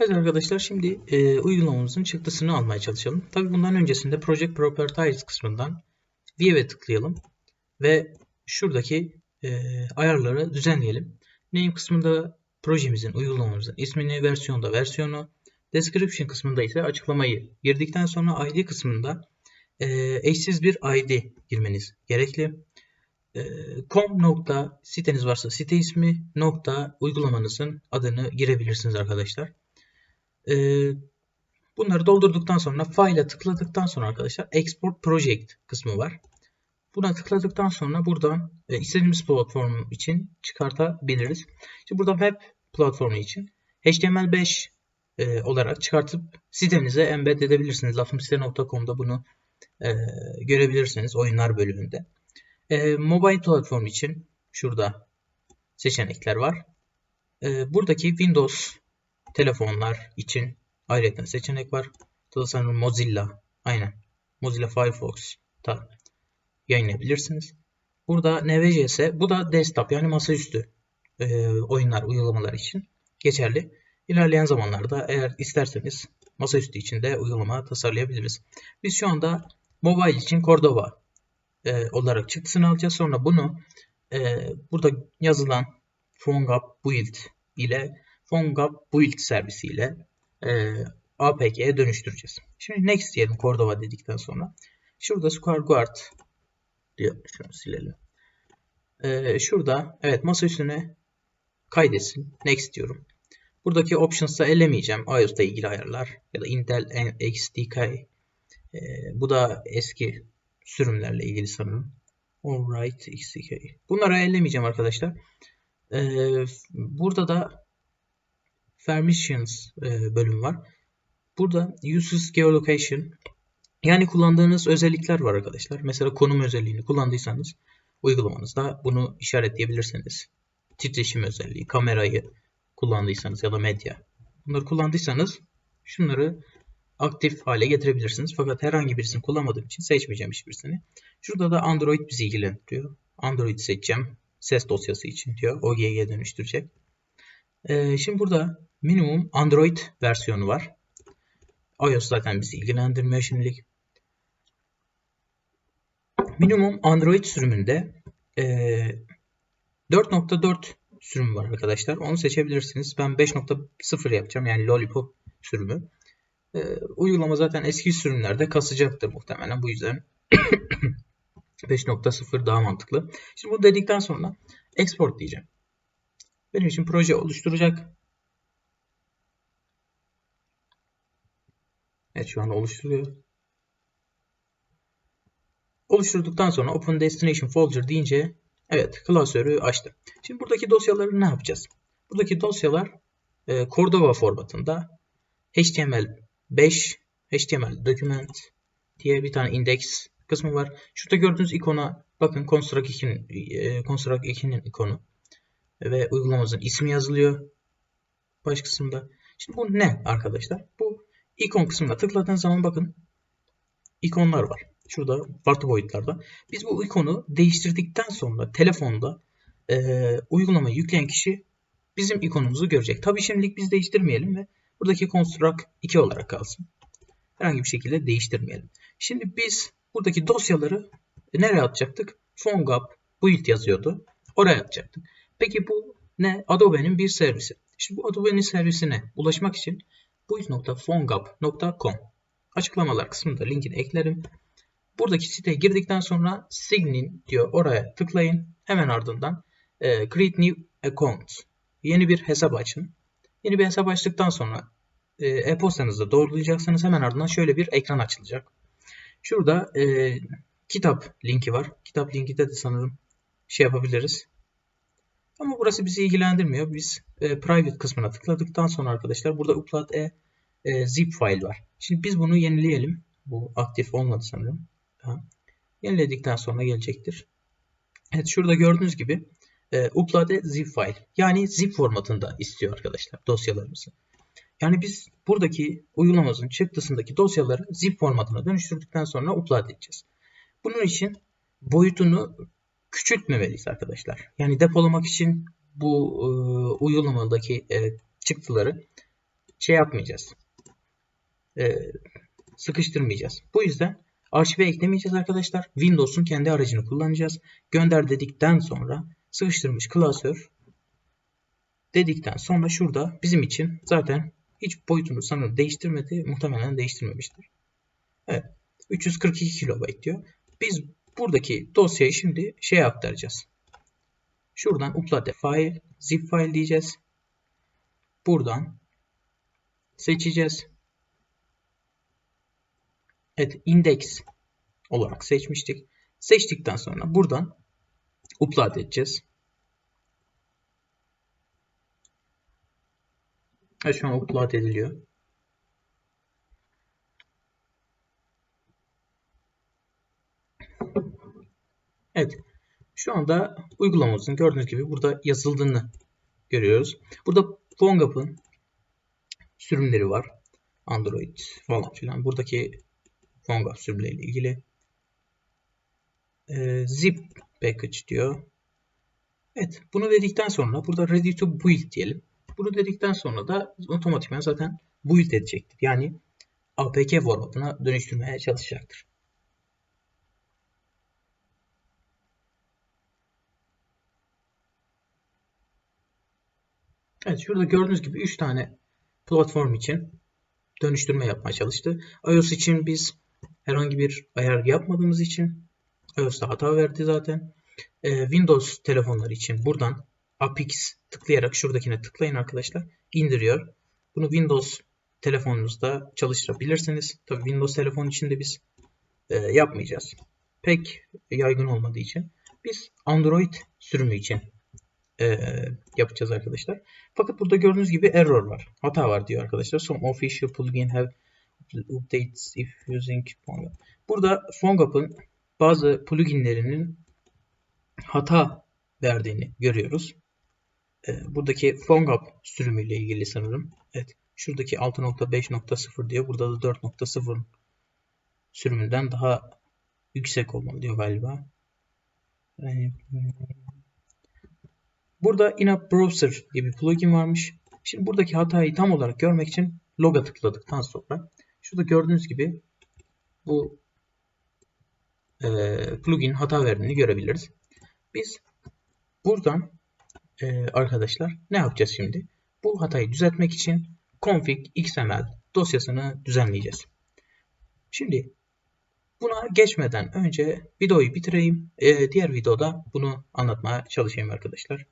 Evet arkadaşlar şimdi e, uygulamamızın çıktısını almaya çalışalım. Tabi bundan öncesinde Project Properties kısmından View'e tıklayalım ve şuradaki e, ayarları düzenleyelim. Name kısmında projemizin, uygulamamızın ismini, versiyonda versiyonu, description kısmında ise açıklamayı girdikten sonra ID kısmında e, eşsiz bir ID girmeniz gerekli. E, com nokta siteniz varsa site ismi nokta uygulamanızın adını girebilirsiniz arkadaşlar. E, bunları doldurduktan sonra file'a tıkladıktan sonra arkadaşlar export project kısmı var. Buna tıkladıktan sonra buradan e, istediğimiz platform için çıkartabiliriz. Şimdi burada web platformu için HTML5 e, olarak çıkartıp sitenize embed edebilirsiniz. Lafımsite.com'da bunu e, görebilirsiniz oyunlar bölümünde. E, mobile platform için şurada seçenekler var. E, buradaki Windows telefonlar için ayrıca seçenek var. Burada sanırım Mozilla. Aynen. Mozilla Firefox'ta yayınlayabilirsiniz. Burada NVJS bu da desktop yani masaüstü e, oyunlar, uygulamalar için geçerli. İlerleyen zamanlarda eğer isterseniz masaüstü için de uygulama tasarlayabiliriz. Biz şu anda mobile için Cordova e, olarak çıktısını alacağız. Sonra bunu e, burada yazılan PhoneGap Build ile PhoneGap Build servisiyle e, APK'ye dönüştüreceğiz. Şimdi next diyelim Cordova dedikten sonra. Şurada SquareGuard diyor. Şunu silelim. Ee, şurada evet masa üstüne kaydetsin. Next diyorum. Buradaki options'ı elemeyeceğim. iOS'ta ilgili ayarlar ya da Intel XDK. Ee, bu da eski sürümlerle ilgili sanırım. Alright XDK. Bunları ellemeyeceğim arkadaşlar. Ee, burada da Permissions e, bölüm var. Burada Uses Geolocation yani kullandığınız özellikler var arkadaşlar. Mesela konum özelliğini kullandıysanız uygulamanızda bunu işaretleyebilirsiniz. Titreşim özelliği, kamerayı kullandıysanız ya da medya. Bunları kullandıysanız şunları aktif hale getirebilirsiniz. Fakat herhangi birisini kullanmadığım için seçmeyeceğim hiçbirisini. Şurada da Android bizi ilgilendiriyor. Android seçeceğim. Ses dosyası için diyor. OGG'ye dönüştürecek. Ee, şimdi burada minimum Android versiyonu var. iOS zaten bizi ilgilendirmiyor şimdilik. Minimum Android sürümünde e, 4.4 sürüm var arkadaşlar. Onu seçebilirsiniz. Ben 5.0 yapacağım. Yani Lollipop sürümü. E, uygulama zaten eski sürümlerde kasacaktır muhtemelen. Bu yüzden 5.0 daha mantıklı. Şimdi bunu dedikten sonra export diyeceğim. Benim için proje oluşturacak. Evet şu an oluşturuyor. Oluşturduktan sonra Open Destination Folder deyince evet klasörü açtı. Şimdi buradaki dosyaları ne yapacağız? Buradaki dosyalar e, Cordova formatında HTML5 HTML document diye bir tane index kısmı var. Şurada gördüğünüz ikona bakın Construct 2'nin e, Construct 2'nin ikonu ve uygulamamızın ismi yazılıyor baş kısımda. Şimdi bu ne arkadaşlar? Bu ikon kısmına tıkladığınız zaman bakın ikonlar var. Şurada farklı boyutlarda. Biz bu ikonu değiştirdikten sonra telefonda e, uygulamayı yükleyen kişi bizim ikonumuzu görecek. Tabi şimdilik biz değiştirmeyelim ve buradaki construct 2 olarak kalsın. Herhangi bir şekilde değiştirmeyelim. Şimdi biz buradaki dosyaları nereye atacaktık? PhoneGap build yazıyordu. Oraya atacaktık. Peki bu ne? Adobe'nin bir servisi. Şimdi bu Adobe'nin servisine ulaşmak için build.phonegap.com açıklamalar kısmında linkini eklerim. Buradaki siteye girdikten sonra sign diyor oraya tıklayın. Hemen ardından e, create new account. Yeni bir hesap açın. Yeni bir hesap açtıktan sonra e, e-postanızda doğrulayacaksınız. Hemen ardından şöyle bir ekran açılacak. Şurada e, kitap linki var. Kitap linki de, de sanırım şey yapabiliriz. Ama burası bizi ilgilendirmiyor. Biz e, private kısmına tıkladıktan sonra arkadaşlar burada upload e, e zip file var. Şimdi biz bunu yenileyelim. Bu aktif olmadı sanırım. Tamam. Yeniledikten sonra gelecektir. Evet şurada gördüğünüz gibi e, upload a zip file. Yani zip formatında istiyor arkadaşlar dosyalarımızı. Yani biz buradaki uygulamamızın çıktısındaki dosyaları zip formatına dönüştürdükten sonra upload edeceğiz. Bunun için boyutunu küçültmemeliyiz arkadaşlar. Yani depolamak için bu e, uygulamadaki e, çıktıları şey yapmayacağız. Ee, sıkıştırmayacağız. Bu yüzden arşive eklemeyeceğiz arkadaşlar. Windows'un kendi aracını kullanacağız. Gönder dedikten sonra sıkıştırmış klasör dedikten sonra şurada bizim için zaten hiç boyutunu sanırım değiştirmedi. Muhtemelen değiştirmemiştir. Evet. 342 kilobayt diyor. Biz buradaki dosyayı şimdi şeye aktaracağız. Şuradan upload file, zip file diyeceğiz. Buradan seçeceğiz. Evet, index olarak seçmiştik. Seçtikten sonra buradan upload edeceğiz. Evet, şu an upload ediliyor. Evet. Şu anda uygulamamızın gördüğünüz gibi burada yazıldığını görüyoruz. Burada PhoneGap'ın sürümleri var. Android falan filan. Buradaki PhoneGap sürümleriyle ilgili e, zip package diyor. Evet. Bunu dedikten sonra burada ready to build diyelim. Bunu dedikten sonra da otomatikman zaten build edecektir. Yani APK formatına dönüştürmeye çalışacaktır. Evet şurada gördüğünüz gibi 3 tane platform için dönüştürme yapmaya çalıştı. iOS için biz herhangi bir ayar yapmadığımız için iOS'ta hata verdi zaten. Ee, Windows telefonları için buradan Apix tıklayarak şuradakine tıklayın arkadaşlar. indiriyor. Bunu Windows telefonunuzda çalıştırabilirsiniz. Tabi Windows telefon için de biz e, yapmayacağız. Pek yaygın olmadığı için. Biz Android sürümü için e, yapacağız arkadaşlar. Fakat burada gördüğünüz gibi error var. Hata var diyor arkadaşlar. Some official plugin have updates if using PhoneGap. Burada PhoneGap'ın bazı pluginlerinin hata verdiğini görüyoruz. E, buradaki PhoneGap sürümüyle ilgili sanırım. Evet. Şuradaki 6.5.0 diyor. Burada da 4.0 sürümünden daha yüksek olmalı diyor galiba. Yani, Burada in-app browser diye bir plugin varmış. Şimdi buradaki hatayı tam olarak görmek için log'a tıkladıktan sonra şurada gördüğünüz gibi bu e, plugin hata verdiğini görebiliriz. Biz buradan e, arkadaşlar ne yapacağız şimdi? Bu hatayı düzeltmek için config xml dosyasını düzenleyeceğiz. Şimdi buna geçmeden önce videoyu bitireyim. E, diğer videoda bunu anlatmaya çalışayım arkadaşlar.